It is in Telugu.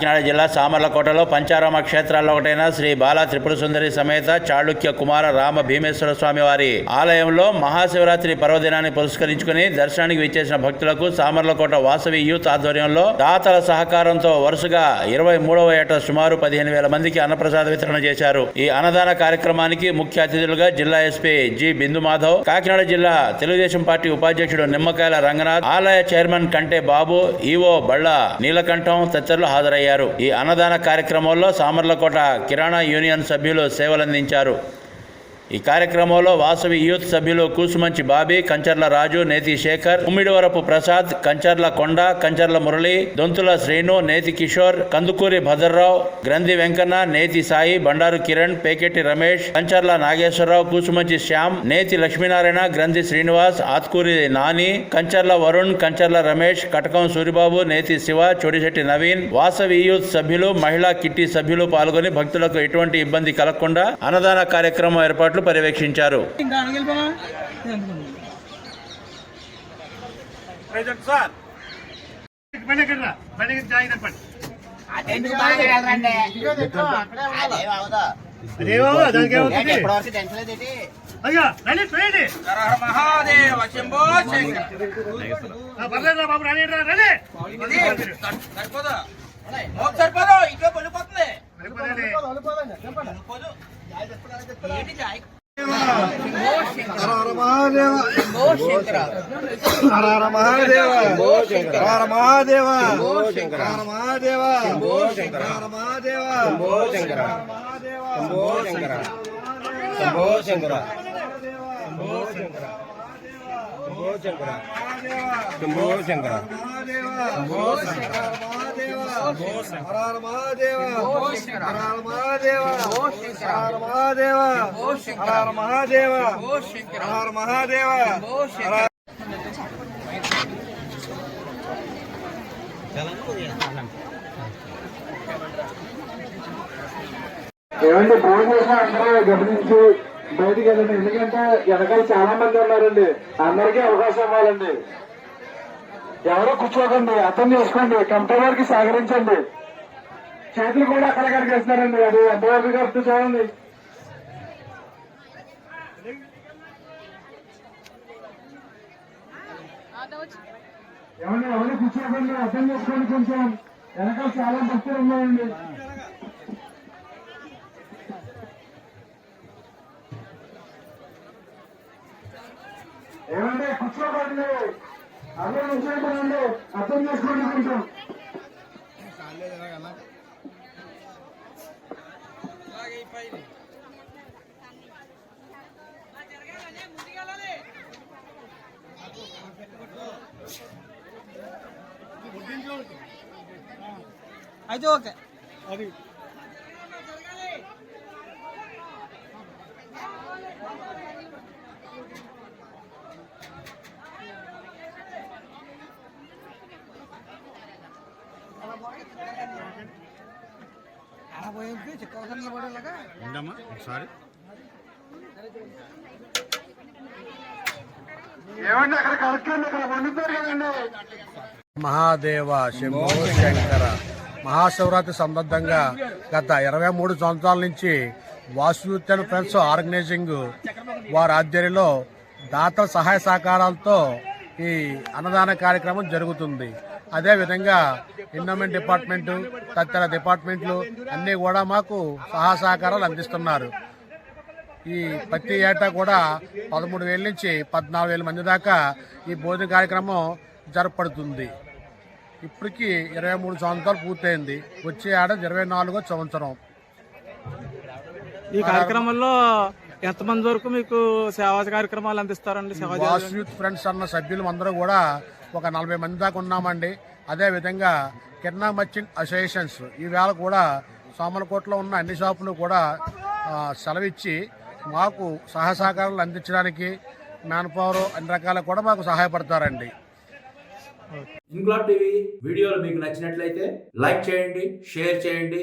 కాకినాడ జిల్లా సామర్లకోటలో పంచారామ క్షేత్రాల్లో ఒకటైన శ్రీ బాలా త్రిపుర సుందరి సమేత చాళుక్య కుమార రామ భీమేశ్వర స్వామి వారి ఆలయంలో మహాశివరాత్రి పర్వదినాన్ని పురస్కరించుకుని దర్శనానికి విచ్చేసిన భక్తులకు సామర్లకోట వాసవి యూత్ ఆధ్వర్యంలో దాతల సహకారంతో వరుసగా ఇరవై మూడవ ఏట సుమారు పదిహేను వేల మందికి అన్నప్రసాద వితరణ చేశారు. ఈ అన్నదాన కార్యక్రమానికి ముఖ్య అతిథులుగా జిల్లా ఎస్పీ జి బిందు మాధవ్ కాకినాడ జిల్లా తెలుగుదేశం పార్టీ ఉపాధ్యక్షుడు నిమ్మకాయల రంగనాథ్ ఆలయ చైర్మన్ కంటే బాబు ఈవో బళ్ళ నీలకంఠం తదితరులు హాజరయ్యారు. ఈ అన్నదాన కార్యక్రమంలో సామర్లకోట కిరాణా యూనియన్ సభ్యులు సేవలందించారు. ఈ కార్యక్రమంలో వాసవి యూత్ సభ్యులు కూసుమంచి బాబీ కంచర్ల రాజు నేతి శేఖర్ ఉమ్మిడివరపు ప్రసాద్ కంచర్ల కొండ కంచర్ల మురళి దొంతుల శ్రీను నేతి కిషోర్ కందుకూరి భద్రరావు గ్రంథి వెంకన్న నేతి సాయి బండారు కిరణ్ పేకెట్టి రమేష్ కంచర్ల నాగేశ్వరరావు కూసుమంచి శ్యామ్ నేతి లక్ష్మీనారాయణ గ్రంథి శ్రీనివాస్ ఆత్కూరి నాని కంచర్ల వరుణ్ కంచర్ల రమేష్ కటకం సూరిబాబు నేతి శివ చోడిశెట్టి నవీన్ వాసవి యూత్ సభ్యులు మహిళా కిట్టి సభ్యులు పాల్గొని భక్తులకు ఎటువంటి ఇబ్బంది కలగకుండా అన్నదాన కార్యక్రమం ఏర్పాట్లు పర్యవేక్షించారు. ఇంకా అడగలిపోమా ప్రెసిడెంట్ సార్. బండి ఎక్కడ బండి ఎక్కడ జాయిన్ అవ్వండి అటెందుకు బాగా వెళ్ళరండి అదేం అవదు అదేవో దానికి ఏమవుతుంది ఇప్పటి వరకు తెంచలేదు మహాదేవ శంభో శంకర శంకర. బాబు రండి రా, రండి సరిపోదా మోపు సరిపోదు ఇంట్లో పడిపోతుంది వెళ్ళిపోదండి. ఏంటి జాయ్ హర మహాదేవ హర హర మహాదేవ హర మహాదేవ హర మహాదేవ హర మహాదేవ శంభో శంకర ఏమండి ఫోన్ చేసిన అందరూ గమనించి బయటికి వెళ్ళండి. ఎందుకంటే వెనకాల చాలా మంది ఉన్నారండి. అందరికీ అవకాశం ఇవ్వాలండి. ఎవరో కూర్చోకండి. అర్థం చేసుకోండి. కంపెనీ వారికి సహకరించండి. చేతులు కూడా అక్కడ కడిగేస్తున్నారండి అది ఎంతవరకు కరెక్ట్ చూడండి. ఎవరిని ఎవరు కూర్చోకండి. అర్థం చేసుకోండి కొంచెం. వెనకాల చాలా భక్తులు ఉన్నాయండి ఏమంటే కూర్చోకండి అదే నిల్చోకండి అర్థం చేసుకోండి కొంచెం. అయితే ఓకే. అలా ఉండమ్మా ఒకసారి. మహాదేవ శంభో శంకర. మహాశివరాత్రి సందర్భంగా గత ఇరవై మూడు సంవత్సరాల నుంచి వాసుయుత్ ఫ్రెండ్స్ ఆర్గనైజింగ్ వారి ఆధ్వర్యంలో దాతల సహాయ సహకారాలతో ఈ అన్నదాన కార్యక్రమం జరుగుతుంది. అదేవిధంగా ఎండోమెంట్ డిపార్ట్మెంటు తదితర డిపార్ట్మెంట్లు అన్నీ కూడా మాకు సహాయ సహకారాలు అందిస్తున్నారు. ఈ ప్రతి ఏటా కూడా పదమూడు వేల నుంచి పద్నాలుగు వేల మంది దాకా ఈ భోజన కార్యక్రమం జరపడుతుంది ఇప్పటికి ఇరవై మూడు సంవత్సరాలు పూర్తయింది. వచ్చే ఏడాది ఇరవై నాలుగో సంవత్సరం. ఈ కార్యక్రమంలో ఎంతమంది వరకు మీకు సేవా కార్యక్రమాలు అందిస్తారండి? సేవా వాసు యూత్ ఫ్రెండ్స్ అన్న సభ్యులు అందరూ కూడా ఒక నలభై మంది దాకా ఉన్నామండి. అదేవిధంగా కిరణా మర్చెంట్ అసోసియేషన్స్ ఈవేళ కూడా సోమలకోటలో ఉన్న అన్ని షాపులు కూడా సెలవిచ్చి మాకు సహాయ సహకారాలు అందించడానికి మ్యాన్ పవర్ అన్ని రకాల కూడా మాకు సహాయపడతారండి. ఇంక్లాబ్ టీవీ వీడియోలు మీకు నచ్చినట్లయితే లైక్ చేయండి షేర్ చేయండి.